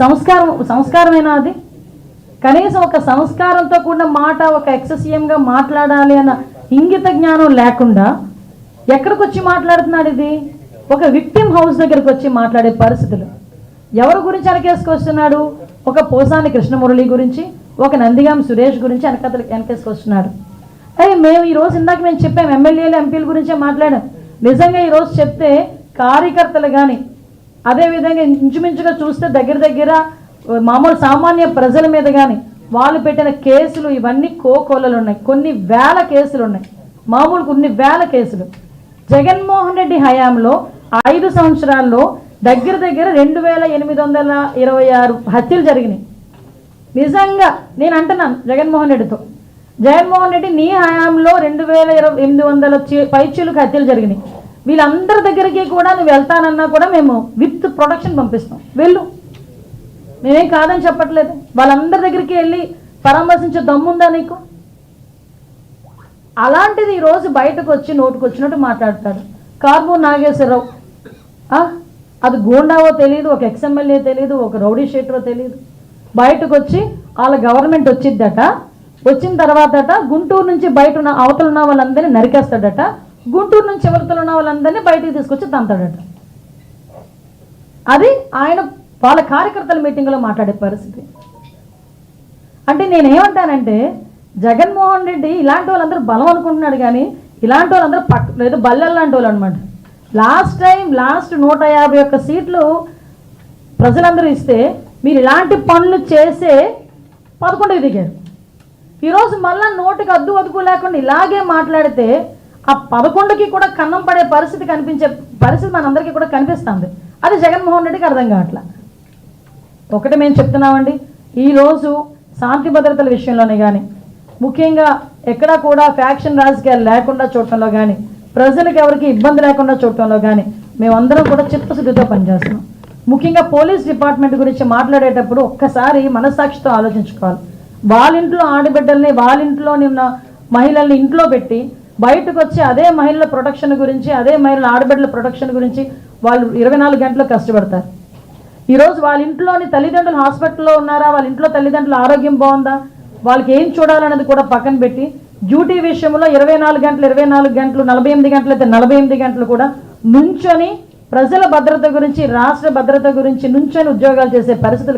సంస్కారం సంస్కారమేనా అది? కనీసం ఒక సంస్కారంతో కూడిన మాట ఒక ఎక్ససీఎంగా మాట్లాడాలి అన్న ఇంగిత జ్ఞానం లేకుండా ఎక్కడికి వచ్చి మాట్లాడుతున్నాడు ఇది? ఒక విక్టిమ్ హౌస్ దగ్గరికి వచ్చి మాట్లాడే పరిస్థితులు. ఎవరి గురించి వెనకేసుకొస్తున్నాడు? ఒక పోసాని కృష్ణమురళి గురించి ఒక నందిగాం సురేష్ గురించి వెనకతలు వెనకేసుకొస్తున్నాడు. అరే మేము ఈ రోజు ఇందాక మేము చెప్పాం ఎమ్మెల్యేలు ఎంపీల గురించే మాట్లాడాం. నిజంగా ఈరోజు చెప్తే కార్యకర్తలు కానీ అదేవిధంగా ఇంచుమించుగా చూస్తే దగ్గర దగ్గర మామూలు సామాన్య ప్రజల మీద కానీ వాళ్ళు పెట్టిన కేసులు ఇవన్నీ కోకోలలు ఉన్నాయి. కొన్ని వేల కేసులు ఉన్నాయి. మామూలు కొన్ని వేల కేసులు. జగన్మోహన్ రెడ్డి హయాంలో ఐదు సంవత్సరాల్లో దగ్గర దగ్గర రెండు వేల ఎనిమిది వందల ఇరవై ఆరు హత్యలు జరిగినాయి. నిజంగా నేను అంటున్నాను జగన్మోహన్ రెడ్డితో. జగన్మోహన్ రెడ్డి నీ హయాంలో రెండు వేల ఇరవై ఎనిమిది వందల చి- పైచీలకు హత్యలు జరిగినాయి. వీళ్ళందరి దగ్గరికి కూడా నువ్వు వెళ్తానన్నా కూడా మేము విత్ ప్రొడక్షన్ పంపిస్తాం. వెళ్ళు. నేనేం కాదని చెప్పట్లేదు. వాళ్ళందరి దగ్గరికి వెళ్ళి పరామర్శించే దమ్ముందా నీకు? అలాంటిది ఈరోజు బయటకు వచ్చి నోటుకు వచ్చినట్టు మాట్లాడతాడు కార్బో నాగేశ్వరరావు. అది గూండావో తెలియదు ఒక ఎక్స్ఎమ్మెల్యే తెలియదు ఒక రౌడీ షేటరో తెలియదు బయటకు వచ్చి వాళ్ళ గవర్నమెంట్ వచ్చిద్దట. వచ్చిన తర్వాతట గుంటూరు నుంచి బయట ఉన్న అవతలున్న వాళ్ళందరినీ నరికేస్తాడట. గుంటూరు నుంచి చివరితలు ఉన్న వాళ్ళందరినీ బయటికి తీసుకొచ్చి తంతాడట. అది ఆయన వాళ్ళ కార్యకర్తల మీటింగ్లో మాట్లాడే పరిస్థితి. అంటే నేనేమంటానంటే జగన్మోహన్ రెడ్డి ఇలాంటి వాళ్ళందరూ బలం అనుకుంటున్నాడు కానీ ఇలాంటి వాళ్ళందరూ పక్క లేదు బల్లెల్ లాంటి వాళ్ళు అనమాట లాస్ట్ టైం లాస్ట్ నూట యాభై ఒక్క సీట్లు ప్రజలందరూ ఇస్తే మీరు ఇలాంటి పనులు చేసే పదకొండుకి దిగారు. ఈరోజు మళ్ళీ నోటికి అద్దు అదుపు లేకుండా ఇలాగే మాట్లాడితే ఆ పదకొండుకి కూడా కన్నం పడే పరిస్థితి కనిపించే పరిస్థితి మనందరికీ కూడా కనిపిస్తుంది. అది జగన్మోహన్ రెడ్డికి అర్థం కావట్లా. ఒకటి మేము చెప్తున్నామండి ఈరోజు శాంతి భద్రతల విషయంలోనే కానీ ముఖ్యంగా ఎక్కడా కూడా ఫ్యాక్షన్ రాజకీయాలు లేకుండా చూడటంలో కానీ ప్రజలకు ఎవరికి ఇబ్బంది లేకుండా చూడటంలో కానీ మేమందరం కూడా చిత్తశుద్ధితో పనిచేస్తున్నాం. ముఖ్యంగా పోలీస్ డిపార్ట్మెంట్ గురించి మాట్లాడేటప్పుడు ఒక్కసారి మనస్సాక్షితో ఆలోచించుకోవాలి. వాళ్ళ ఇంట్లో ఆడబిడ్డల్ని వాళ్ళ ఇంట్లోని ఉన్న మహిళల్ని ఇంట్లో పెట్టి బయటకు వచ్చి అదే మహిళల ప్రొటెక్షన్ గురించి అదే మహిళల ఆడబిడ్డల ప్రొటెక్షన్ గురించి వాళ్ళు ఇరవై నాలుగు గంటలు కష్టపడతారు. ఈరోజు వాళ్ళ ఇంట్లోని తల్లిదండ్రులు హాస్పిటల్లో ఉన్నారా? వాళ్ళ ఇంట్లో తల్లిదండ్రుల ఆరోగ్యం బాగుందా? వాళ్ళకి ఏం చూడాలన్నది కూడా పక్కన పెట్టి డ్యూటీ విషయంలో ఇరవై నాలుగు గంటలు ఇరవై నాలుగు గంటలు నలభై ఎనిమిది గంటలు అయితే నలభై ఎనిమిది గంటలు కూడా నుంచొని ప్రజల భద్రత గురించి రాష్ట్ర భద్రత గురించి నుంచొని ఉద్యోగాలు చేసే పరిస్థితులు